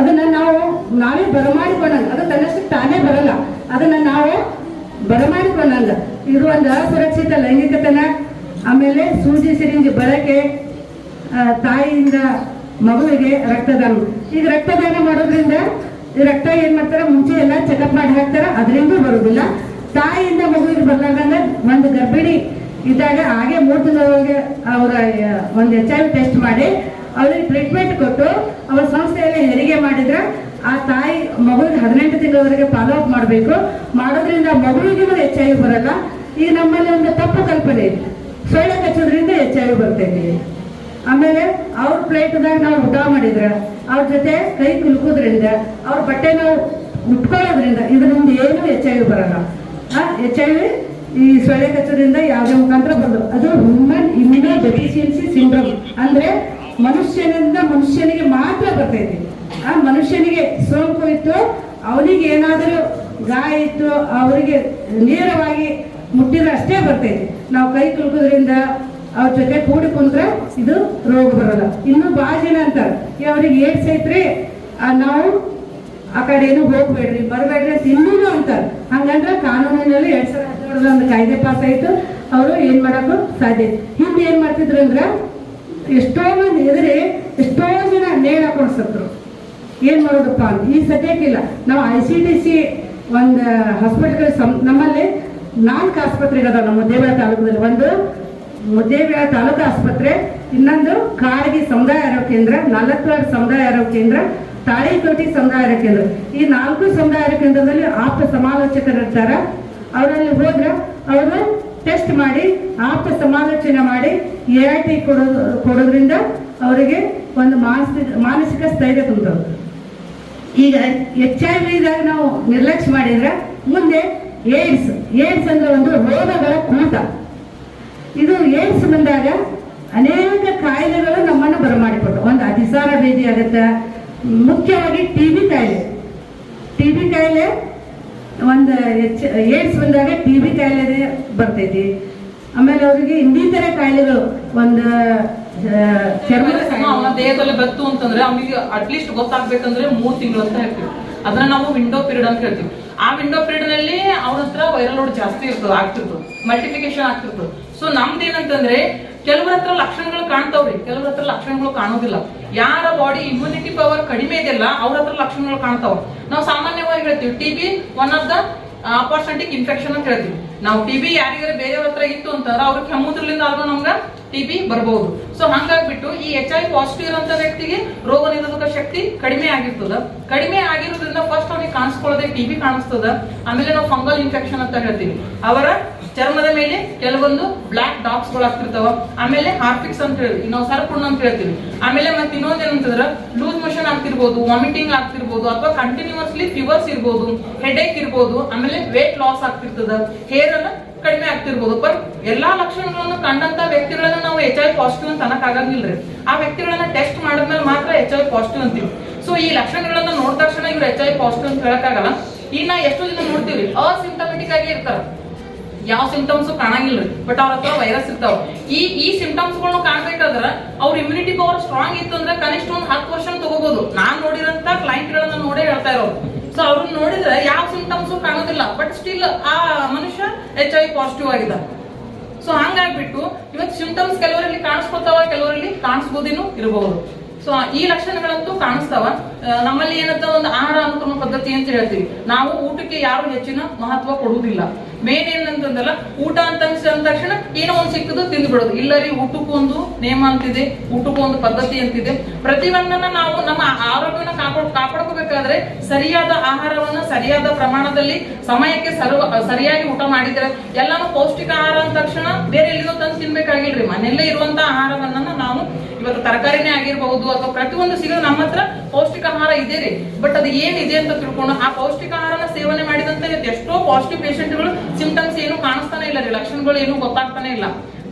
S5: ಅದನ್ನ ನಾವು ನಾವೇ ಬರಮಾಡಿಕೊಂಡಂಗೆ ಅದು ತನ್ನಷ್ಟು ತಾನೇ ಬರಲ್ಲ. ಅದನ್ನ ನಾವು ಬರಮಾಡಿಕೊಂಡಂಗ ಒಂದು ಅಸುರಕ್ಷಿತ ಲೈಂಗಿಕತನ. ಆಮೇಲೆ ಸೂಜಿ ಸಿರಿಂಜ್ ಬಳಕೆ ತಾಯಿಯಿಂದ ಮಗುವಿಗೆ ರಕ್ತದಾನ. ಈಗ ರಕ್ತದಾನ ಮಾಡೋದ್ರಿಂದ ರಕ್ತ ಏನ್ ಮಾಡ್ತಾರ? ಮುಂಚೆ ಎಲ್ಲ ಚೆಕಪ್ ಮಾಡಿ ಹಾಕ್ತಾರ, ಅದರಿಂದ ಬರುದಿಲ್ಲ. ತಾಯಿಯಿಂದ ಮಗುವಿಗೆ ಬರ್ಲಾರ್ದಂಗ ಒಂದು ಗರ್ಭಿಣಿ ಇದ್ದಾಗ ಹಾಗೆ ಮೂರು ಅವರ ಒಂದು ಎಚ್ ಐ ವಿ ಟೆಸ್ಟ್ ಮಾಡಿ, ಅವ್ರಿಗೆ ಟ್ರೀಟ್ಮೆಂಟ್ ಕೊಟ್ಟು, ಅವ್ರ ಸಂಸ್ಥೆಯಲ್ಲಿ ಹೆರಿಗೆ ಮಾಡಿದ್ರ ಆ ತಾಯಿ ಮಗುವಿಗೆ ಹದಿನೆಂಟು ತಿಂಗಳವರೆಗೆ ಫಾಲೋ ಅಪ್ ಮಾಡಬೇಕು. ಮಾಡೋದ್ರಿಂದ ಮಗುವಿಗೆ ಎಚ್ ಐ ಬರಲ್ಲ. ಈಗ ನಮ್ಮಲ್ಲಿ ಒಂದು ತಪ್ಪು ಕಲ್ಪನೆ ಇದೆ. ಸೊಳ್ಳೆ ಕಚ್ಚೋದ್ರಿಂದ ಎಚ್ ಐ ಬರ್ತೈತಿ ಆಮೇಲೆ ಅವ್ರ ಪ್ಲೇಟ್ದಾಗ ನಾವು ಊಟ ಮಾಡಿದ್ರೆ, ಅವ್ರ ಜೊತೆ ಕೈ ಕುಲುಕೋದ್ರಿಂದ, ಅವ್ರ ಬಟ್ಟೆ ನಾವು ಉಟ್ಕೊಳ್ಳೋದ್ರಿಂದ ಇದರಿಂದ ಏನು ಎಚ್ ಐ ಬರಲ್ಲ. ಎಚ್ ಐ ವಿ ಈ ಸೊಳ್ಳೆ ಕಚ್ಚೋದ್ರಿಂದ ಯಾವುದೇ ಮುಖಾಂತರ ಬಂದು, ಅದು ಹ್ಯೂಮನ್ ಇಮ್ಯುನೋ ಡೆಫಿಷಿಯನ್ಸಿ ಸಿಂಡ್ರೋಮ್ ಅಂದ್ರೆ ಮನುಷ್ಯನಿಂದ ಮನುಷ್ಯನಿಗೆ ಮಾತ್ರ ಬರ್ತೈತಿ ಆ ಮನುಷ್ಯನಿಗೆ ಸೋಂಕು ಇತ್ತು, ಅವನಿಗೆ ಏನಾದರೂ ಗಾಯ ಇತ್ತು, ಅವರಿಗೆ ನೇರವಾಗಿ ಮುಟ್ಟಿದ್ರೆ ಅಷ್ಟೇ ಬರ್ತೈತಿ ನಾವು ಕೈ ಕುಲುಕೋದ್ರಿಂದ ಅವ್ರ ಜೊತೆ ಕೂಡಿ ಕುಂತ್ರೆ ಇದು ರೋಗ ಬರಲ್ಲ. ಇನ್ನು ಭಾಳ ಜನ ಅಂತಾರೆ ಅವ್ರಿಗೆ ಏಡ್ಸ್ ಐತ್ರಿ? ನಾವು ಆ ಕಡೆ ಏನು ಹೋಗ್ಬೇಡ್ರಿ, ಬರಬೇಡ್ರಿ ತಿನ್ನೋದು ಅಂತಾರೆ. ಹಂಗಂದ್ರೆ ಕಾನೂನಿನಲ್ಲಿ ಎರಡ್ ಸಾವಿರದ ಹದಿನೇಳರ ಒಂದು ಕಾಯ್ದೆ ಪಾಸ್ ಆಯ್ತು. ಅವರು ಏನ್ ಮಾಡಕ್ಕೂ ಸಾಧ್ಯ ಹಿಂದೆ ಏನ್ ಮಾಡ್ತಿದ್ರು ಅಂದ್ರೆ ಎಷ್ಟೋ ಮಂದಿ ಎದುರಿ ಎಷ್ಟೋ ಜನ ನೇಣ ಹಾಕೊಂಡು ಸತ್ರು ಏನ್ ಮಾಡೋದಪ್ಪ ಅಂತ? ಈ ಸದ್ಯಕ್ಕಿಲ್ಲ ನಾವು ಐ ಸಿ ಟಿ ಸಿ ಒಂದು ಹಾಸ್ಪಿಟಲ್ ನಮ್ಮಲ್ಲಿ ನಾಲ್ಕು ಆಸ್ಪತ್ರೆಗಳದ ನಮ್ಮ ಮುದ್ದೇಬೇಳ ತಾಲೂಕದಲ್ಲಿ ಒಂದು ಮುದ್ದೇಬೇಳ ತಾಲೂಕು ಆಸ್ಪತ್ರೆ, ಇನ್ನೊಂದು ಕಾಡಗಿ ಸಮುದಾಯ ಆರೋಗ್ಯ ಕೇಂದ್ರ ನಾಲ್ಕವಾಡ ಸಮುದಾಯ ಆರೋಗ್ಯ ಕೇಂದ್ರ, ತಾಳಿಕೋಟಿ ಸಮುದಾಯ ಆರೋಗ್ಯ ಕೇಂದ್ರ. ಈ ನಾಲ್ಕು ಸಮುದಾಯ ಆರೋಗ್ಯ ಕೇಂದ್ರದಲ್ಲಿ ಆಪ್ತ ಸಮಾಲೋಚಕರು ಇರ್ತಾರ. ಅವರಲ್ಲಿ ಹೋದ್ರೆ ಅವರು ಟೆಸ್ಟ್ ಮಾಡಿ, ಆಪ್ತ ಸಮಾಲೋಚನೆ ಮಾಡಿ ಎ ಐ ಟಿ ಕೊಡೋದು, ಕೊಡೋದ್ರಿಂದ ಅವರಿಗೆ ಒಂದು ಮಾನಸಿಕ ಮಾನಸಿಕ ಸ್ಥೈರ್ಯ ತುಂಬುತ್ತದೆ ಈಗ ಎಚ್ ಐ ವಿದಾಗ ನಾವು ನಿರ್ಲಕ್ಷ್ಯ ಮಾಡಿದ್ರೆ ಮುಂದೆ ಏಡ್ಸ್ ಏಡ್ಸ್ ಅಂದ್ರೆ ಒಂದು ರೋಗಗಳ ಕೂಟ. ಇದು ಏಡ್ಸ್ ಬಂದಾಗ ಅನೇಕ ಕಾಯಿಲೆಗಳು ನಮ್ಮನ್ನು ಬರಮಾಡಿಕೊಟ್ಟು, ಒಂದು ಅತಿಸಾರ ಭೇದಿ ಆಗುತ್ತೆ. ಮುಖ್ಯವಾಗಿ ಟಿ ಬಿ ಕಾಯಿಲೆ. ಟಿ ಬಿ ಕಾಯಿಲೆ ಒಂದು ಎಚ್ ಏಡ್ಸ್ ಬಂದಾಗ ಟಿ ಬಿ ಕಾಯಿಲೆ ಬರ್ತೈತಿ. ಆಮೇಲೆ ಅವರಿಗೆ ಇನ್ನಿತರ ಕಾಯಿಲೆಗಳು, ಒಂದು
S3: ಅವನ ದೇಹದಲ್ಲಿ ಬತ್ತು ಅಂತಂದ್ರೆ ಅವನಿಗೆ ಅಟ್ಲೀಸ್ಟ್ ಗೊತ್ತಾಗ್ಬೇಕಂದ್ರೆ ಮೂರ್ ತಿಂಗಳು ಅಂತ ಹೇಳ್ತೀವಿ. ಅದನ್ನ ನಾವು ವಿಂಡೋ ಪೀರಿಯಡ್ ಅಂತ ಹೇಳ್ತೀವಿ. ಆ ವಿಂಡೋ ಪೀರಿಯಡ್ನಲ್ಲಿ ಅವನ ಹತ್ರ ವೈರಲ್ ಲೋಡ್ ಜಾಸ್ತಿ ಇರ್ತದೆ ಆಗ್ತಿರ್ತದೆ. ಮಲ್ಟಿಫಿಕೇಶನ್ ಆಗ್ತಿರ್ತದೆ. ಸೊ ನಮ್ದು ಏನಂತಂದ್ರೆ ಕೆಲವ್ರ ಹತ್ರ ಲಕ್ಷಣಗಳು ಕಾಣ್ತಾವ್ರಿ. ಕೆಲವ್ರ ಹತ್ರ ಲಕ್ಷಣಗಳು ಕಾಣೋದಿಲ್ಲ. ಯಾರ ಬಾಡಿ ಇಮ್ಯುನಿಟಿ ಪವರ್ ಕಡಿಮೆ ಇದೆಯಲ್ಲ ಅವ್ರ ಹತ್ರ ಲಕ್ಷಣಗಳು ಕಾಣ್ತಾವ. ನಾವು ಸಾಮಾನ್ಯವಾಗಿ ಹೇಳ್ತೀವಿ T B one of the opportunistic infection ಅಂತ ಹೇಳ್ತೀವಿ. ನಾವು ಟಿ ಬಿ ಯಾರಿಗಾರ ಬೇರೆಯವ್ರ ಹತ್ರ ಇತ್ತು ಅಂತಂದ್ರೆ ಅವ್ರಿಗೆ ಕೆಮ್ಮುದ್ರಲಿಂದ ಆದ್ರೂ ನಮ್ಗೆ ಟಿ ಬರಬಹುದು ಸೊ ಹಂಗಾಗ್ಬಿಟ್ಟು ಈ ಎಚ್ ಐ ಪಾಸಿಟಿವ್ ಇರುವಂತ ವ್ಯಕ್ತಿಗೆ ರೋಗ ನಿರೋಧಕ ಶಕ್ತಿ ಕಡಿಮೆ ಆಗಿರ್ತದ. ಕಡಿಮೆ ಆಗಿರೋದ್ರಿಂದ ಫಸ್ಟ್ ಅವನಿಗೆ ಕಾಣಿಸ್ಕೊಳ್ಳೋದೇ ಟಿಬಿ ಕಾಣಿಸ್ತದ. ಆಮೇಲೆ ನಾವು ಫಂಗಲ್ ಇನ್ಫೆಕ್ಷನ್ ಅಂತ ಹೇಳ್ತೀವಿ. ಅವರ ಚರ್ಮದ ಮೇಲೆ ಕೆಲವೊಂದು ಬ್ಲಾಕ್ ಡಾಕ್ಸ್ಗಳು ಆಗ್ತಿರ್ತಾವ ಆಮೇಲೆ ಹಾರ್ಪಿಕ್ಸ್ ಅಂತ ಹೇಳಿ ನಾವು ಸರ್ಪುಣ್ಣ ಅಂತ ಹೇಳ್ತೀವಿ. ಆಮೇಲೆ ಮತ್ತೆ ಇನ್ನೊಂದು ಏನಂತಂದ್ರ ಲೂಸ್ ಮೋಷನ್ ಆಗ್ತಿರ್ಬೋದು ವಾಮಿಟಿಂಗ್ ಆಗ್ತಿರ್ಬೋದು, ಅಥವಾ ಕಂಟಿನ್ಯೂಸ್ಲಿ ಫೀವರ್ಸ್ ಇರ್ಬೋದು ಏಕ್ ಇರ್ಬೋದು, ಆಮೇಲೆ ವೇಟ್ ಲಾಸ್ ಆಗ್ತಿರ್ತದ. ಹೇರ್ ಎಲ್ಲ ಕಡಿಮೆ ಆಗ್ತಿರ್ಬೋದು. ಬಟ್ ಎಲ್ಲಾ ಲಕ್ಷಣಗಳನ್ನು ಕಂಡಂತ ವ್ಯಕ್ತಿಗಳನ್ನ ನಾವು ಎಚ್ ಐ ಪಾಸಿಟಿವ್ ಅಂತ ಅನ್ನಕ್ ಆಗಂಗಿಲ್ರಿ ಆ ವ್ಯಕ್ತಿಗಳನ್ನ ಟೆಸ್ಟ್ ಮಾಡಿದ್ಮೇಲೆ ಮಾತ್ರ ಎಚ್ ಐ ಪಾಸಿಟಿವ್ ಅಂತೀವಿ. ಸೊ ಈ ಲಕ್ಷಣಗಳನ್ನ ನೋಡಿದ ತಕ್ಷಣ ಇವ್ರು ಎಚ್ ಐ ಪಾಸಿಟಿವ್ ಅಂತ ಹೇಳಕ್ಕಾಗಲ್ಲ. ಇನ್ನ ಎಷ್ಟು ಜನ ನೋಡ್ತೀವಿ ಅಸಿಂಟಮೆಟಿಕ್ ಆಗಿ ಇರ್ತಾರ. ಯಾವ ಸಿಂಪ್ಟಮ್ಸ್ ಕಾಣಂಗಿಲ್ರಿ. ಬಟ್ ಅವ್ರ ಹತ್ರ ವೈರಸ್ ಇರ್ತಾವ. ಈ ಈ ಸಿಂಪ್ಟಮ್ಸ್ ಗಳನ್ನ ಕಾಣ್ಬೇಕಾದ್ರ ಅವ್ರ ಇಮ್ಯುನಿಟಿ ಪವರ್ ಸ್ಟ್ರಾಂಗ್ ಇತ್ತು ಅಂದ್ರೆ ಕನಿಷ್ಠ ಒಂದ್ ಹತ್ತು ವರ್ಷ ತಗೋಬಹುದು ನಾನ್ ನೋಡಿರಂತ ಕ್ಲೈಂಟ್ ಗಳನ್ನ ನೋಡೇ ಹೇಳ್ತಾ ಇರೋರು. ಸೊ ಅವ್ರನ್ನ ನೋಡಿದ್ರೆ ಯಾವ ಸಿಂಟಮ್ಸ್ ಕಾಣೋದಿಲ್ಲ. ಬಟ್ ಸ್ಟಿಲ್ ಆ ಮನುಷ್ಯ ಎಚ್ ಐ ಪಾಸಿಟಿವ್ ಆಗಿದೆ. ಸೊ ಹಂಗಾಗ್ಬಿಟ್ಟು ಇವತ್ತು ಸಿಂಟಮ್ಸ್ ಕೆಲವರಲ್ಲಿ ಕಾಣಿಸ್ಕೊತಾವ, ಕೆಲವರಲ್ಲಿ ಕಾಣಿಸ್ಬೋದೇನು ಇರಬಹುದು ಸೊ ಈ ಲಕ್ಷಣಗಳಂತೂ ಕಾಣಿಸ್ತಾವ. ನಮ್ಮಲ್ಲಿ ಏನಂತ ಒಂದು ಆಹಾರ ಅನುಕ್ರಮ ಪದ್ಧತಿ ಅಂತ ಹೇಳ್ತೀವಿ. ನಾವು ಊಟಕ್ಕೆ ಯಾರು ಹೆಚ್ಚಿನ ಮಹತ್ವ ಕೊಡುವುದಿಲ್ಲ. ಮೇನ್ ಏನಂತಂದಲ್ಲ, ಊಟ ಅಂತ ಅಂದ ತಕ್ಷಣ ಏನೋ ಒಂದು ಸಿಕ್ಕದು ತಿಂದ್ಬಿಡೋದು ಇಲ್ಲ ರೀ ಊಟಕ್ಕೊಂದು ನೇಮ ಅಂತಿದೆ ಊಟಕ್ಕೊಂದು ಪದ್ಧತಿ ಅಂತಿದೆ. ಪ್ರತಿಯೊಂದನ್ನ ನಾವು ನಮ್ಮ ಆರೋಗ್ಯನ ಕಾಪಾಡ್, ಕಾಪಾಡ್ಕೋಬೇಕಾದ್ರೆ ಸರಿಯಾದ ಆಹಾರವನ್ನ ಸರಿಯಾದ ಪ್ರಮಾಣದಲ್ಲಿ ಸಮಯಕ್ಕೆ ಸರ್ವ, ಸರಿಯಾಗಿ ಊಟ ಮಾಡಿದ್ರೆ ಎಲ್ಲಾನು ಪೌಷ್ಟಿಕ ಆಹಾರ ಅಂದ ತಕ್ಷಣ ಬೇರೆ ಎಲ್ಲಿದೋ ತಂದು ತಿನ್ಬೇಕಾಗಿಲ್ರಿ. ಮನೆಯಲ್ಲೇ ಇರುವಂತ ಆಹಾರವನ್ನ ನಾವು ಇವತ್ತು ತರಕಾರಿನೇ ಆಗಿರ್ಬಹುದು ಅಥವಾ ಪ್ರತಿಯೊಂದು ಸಿಗೋದು ನಮ್ಮ ಹತ್ರ ಪೌಷ್ಟಿಕ ಆಹಾರ ಇದೆ ರೀ. ಬಟ್ ಅದು ಏನಿದೆ ಅಂತ ತಿಳ್ಕೊಂಡು ಆ ಪೌಷ್ಟಿಕ ಆಹಾರನ ಸೇವನೆ ಮಾಡಿದಂತ ಎಷ್ಟೋ ಪಾಸಿಟಿವ್ ಪೇಷಂಟ್ಗಳು ಸಿಂಪ್ಟಮ್ಸ್ ಏನು ಕಾಣಿಸ್ತಾನೆ ಇಲ್ಲ ರೀ. ಲಕ್ಷಣಗಳು ಏನು ಗೊತ್ತಾಗ್ತಾನೆ ಇಲ್ಲ.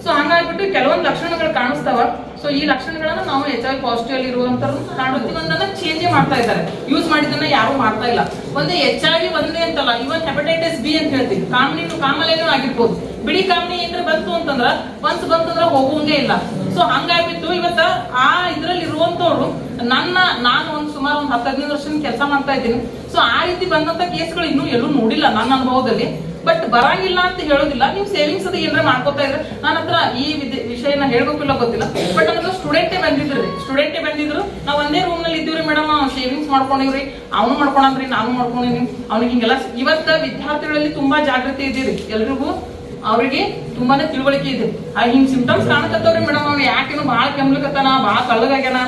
S3: ಸೊ ಹಂಗಾಗ್ಬಿಟ್ಟು ಕೆಲವೊಂದು ಲಕ್ಷಣಗಳು ಕಾಣಿಸ್ತಾವ. ಸೊ ಈ ಲಕ್ಷಣಗಳನ್ನ ನಾವು ಎಚ್ ಐ ಪಾಸಿಟಿವ್ ಅಲ್ಲಿ ಇರುವಂತವ್ರು ಪ್ರತಿಯೊಂದನ್ನ ಚೇಂಜ್ ಮಾಡ್ತಾ ಇದ್ದಾರೆ. ಯೂಸ್ ಮಾಡಿದ್ದನ್ನ ಯಾರು ಮಾಡ್ತಾ ಇಲ್ಲ. ಒಂದು ಎಚ್ ಐ ಒಂದೇ ಅಂತಲ್ಲ ಇವನ್ ಹೆಪಟೈಟಿಸ್ ಬಿ ಅಂತ ಹೇಳ್ತೀವಿ. ಕಾಮನಿನು ಕಾಮಲೇನು ಆಗಿರ್ಬೋದು. ಬಿಡಿ ಕಾಮನಿ ಏನ್ರ ಬಂತು ಅಂತಂದ್ರ ಒಂದ್ ಬಂತಂದ್ರ ಹೋಗುವಂಗೆ ಇಲ್ಲ. ಸೊ ಹಂಗಾಗಿತ್ತು ಇವತ್ತ ಆ ಇದ್ರಲ್ಲಿ ಇರುವಂತವ್ರು ನನ್ನ, ನಾನು ಒಂದ್ ಸುಮಾರು ಒಂದ್ ಹದಿನೈದು ವರ್ಷ ಕೆಲಸ ಮಾಡ್ತಾ ಇದ್ದೀನಿ. ಸೊ ಆ ರೀತಿ ಬಂದಂತ ಕೇಸ್ಗಳು ಇನ್ನೂ ಎಲ್ಲೂ ನೋಡಿಲ್ಲ ನನ್ನ ಅನುಭವದಲ್ಲಿ. ಬಟ್ ಬರಂಗಿಲ್ಲ ಅಂತ ಹೇಳೋದಿಲ್ಲ. ನೀವು ಸೇವಿಂಗ್ಸ್ ಅದು ಏನಾರ ಮಾಡ್ಕೋತಾ ಇದ್ರೆ ನನ್ನ ಹತ್ರ ಈ ವಿಷಯನ ಹೇಳ್ಬೇಕಿಲ್ಲ ಗೊತ್ತಿಲ್ಲ. ಬಟ್ ನನ್ನ ಸ್ಟೂಡೆಂಟೇ ಬಂದಿದ್ರು ಸ್ಟೂಡೆಂಟೇ ಬಂದಿದ್ರು. ನಾವು ಒಂದೇ ರೂಮ್ನಲ್ಲಿ ಇದ್ದೀವ್ರಿ ಮೇಡಮ್ ಸೇವಿಂಗ್ಸ್ ಮಾಡ್ಕೊಂಡಿವ್ರಿ. ಅವ್ನು ಮಾಡ್ಕೊಂಡ್ರಿ ನಾನು ಮಾಡ್ಕೊಂಡಿನಿ ಅವ್ನಿಗೆ ಹಿಂಗೆಲ್ಲ ಇವತ್ತ ವಿದ್ಯಾರ್ಥಿಗಳಲ್ಲಿ ತುಂಬಾ ಜಾಗೃತಿ ಇದೀರಿ ಎಲ್ರಿಗೂ ಅವ್ರಿಗೆ ತುಂಬಾನೇ ತಿಳುವಳಿಕೆ ಇದೆ. ಹಿಂಗ್ ಸಿಂಪ್ಟಮ್ಸ್ ಕಾಣಕತ್ತವ್ರಿ ಮೇಡಮ್ ಅವ್ನು ಯಾಕೇನು ಭಾಳ ಕೆಮ್ಲಕತ್ತಾನ ಭಾಳ ಕಳ್ಳಗಾಗ್ಯಾನ.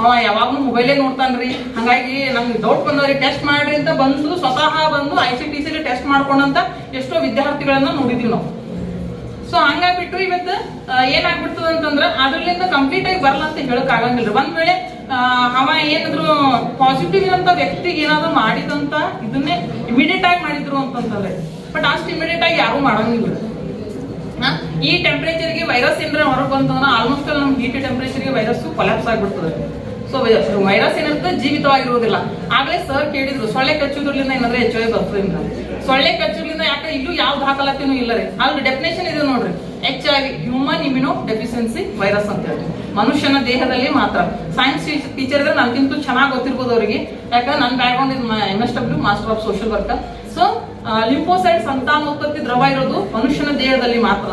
S3: ಅವ ಯಾವಾಗ್ಲೂ ಮೊಬೈಲೇ ನೋಡ್ತಾನ್ರಿ. ಹಂಗಾಗಿ ನಮ್ಗೆ ಡೌಟ್ ಬಂದವ್ರಿ ಟೆಸ್ಟ್ ಮಾಡ್ರಿ ಅಂತ ಬಂದು, ಸ್ವತಃ ಬಂದು ಐ ಸಿ ಟಿ ಸಿಲಿ ಟೆಸ್ಟ್ ಮಾಡ್ಕೊಂಡಂತ ಎಷ್ಟೋ ವಿದ್ಯಾರ್ಥಿಗಳನ್ನ ನೋಡಿದೀವಿ ನಾವು. ಸೊ ಹಂಗಾಗ್ಬಿಟ್ಟು ಇವತ್ತು ಏನಾಗ್ಬಿಡ್ತದ ಅಂತಂದ್ರ ಅದ್ರಲ್ಲಿಂದ ಕಂಪ್ಲೀಟ್ ಆಗಿ ಬರಲ್ಲ ಅಂತ ಹೇಳಕ್ ಆಗಂಗಿಲ್ಲ ಒಂದ್ ವೇಳೆ ಅವ ಏನಾದ್ರು ಪಾಸಿಟಿವ್ ಇರೋಂತ ವ್ಯಕ್ತಿಗೆ ಏನಾದ್ರು ಮಾಡಿದಂತ ಇದನ್ನೇ ಇಮಿಡಿಯೇಟ್ ಆಗಿ ಮಾಡಿದ್ರು ಅಂತಂದ್ರೆ. ಬಟ್ ಅಷ್ಟು ಇಮಿಡಿಯೇಟ್ ಆಗಿ ಯಾರು ಮಾಡಂಗಿಲ್ಲ? ಈ ಟೆಂಪರೇಚರ್ಗೆ ವೈರಸ್ ಏನಾರ ಹೊರಗೆ ಬಂತಂದ್ರೆ ಆಲ್ಮೋಸ್ಟ್ ನಮ್ಗೆ ಹೀಟ್ ಟೆಂಪರೇಚರ್ಗೆ ವೈರಸ್ ಕೊಲ್ಯಾಪ್ಸ್ ಆಗ್ಬಿಡ್ತದೆ. ಸೊ ವೈರಸ್ ಏನಂತ ಜೀವಿತವಾಗಿರುವುದಿಲ್ಲ. ಆಗ್ಲೇ ಸರ್ ಕೇಳಿದ್ರು, ಸೊಳ್ಳೆ ಕಚ್ಚುದ್ರಲಿಂದ ಏನಾದ್ರೆ ಎಚ್ ಐ ಬರ್ತದೆ ಅಂತ ಸೊಳ್ಳೆ ಕಚ್ಚುದ್ರಿಂದ ಯಾಕೆ ಇಲ್ಲೂ ಯಾವ ದಾಖಲಾತಿನೂ ಇಲ್ಲ ರೀ. ಅಲ್ಲಿ ಡೆಫಿನೇಷನ್ ಇದೆ ನೋಡ್ರಿ. H I V human immuno deficiency virus ಅಂತ ಹೇಳಿ ಮನುಷ್ಯನ ದೇಹದಲ್ಲಿ ಮಾತ್ರ. ಸೈನ್ಸ್ ಟೀಚರ್ ಇದ್ರೆ ನನ್ಗಿಂತೂ ಚೆನ್ನಾಗಿ ಗೊತ್ತಿರ್ಬೋದು ಅವರಿಗೆ. ಯಾಕಂದ್ರೆ ನನ್ನ background is M S W master of social worker so lymphocyte ಸಂತಾನೋತ್ಪತ್ತಿ ದ್ರವ ಇರೋದು ಮನುಷ್ಯನ ದೇಹದಲ್ಲಿ ಮಾತ್ರ.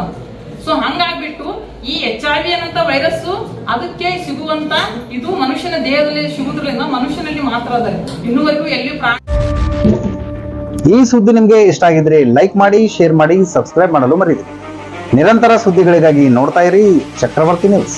S3: ಸೊ ಹಂಗಾಗ್ಬಿಟ್ಟು ಈ ಎಚ್ ಐ ವಿ ಅನ್ನಂತ ವೈರಸ್ ಅದಕ್ಕೆ ಸಿಗುವಂತ ಇದು ಮನುಷ್ಯನ ದೇಹದಲ್ಲಿ ಸಿಗುವುದರಿಂದ ಮನುಷ್ಯನಲ್ಲಿ ಮಾತ್ರ ಅದ. ಇನ್ನುವರೆಗೂ ಎಲ್ಲಿಯೂ ಪ್ರಾಣ
S1: ಈ ಸುದ್ದಿ ನಿಮಗೆ ಇಷ್ಟ ಆಗಿದ್ರೆ ಲೈಕ್ ಮಾಡಿ ಶೇರ್ ಮಾಡಿ ಸಬ್ಸ್ಕ್ರೈಬ್ ಮಾಡಲು ಮರೀರಿ ನಿರಂತರ ಸುದ್ದಿಗಳಿಗಾಗಿ ನೋಡ್ತಾ ಇರಿ ಚಕ್ರವರ್ತಿ ನ್ಯೂಸ್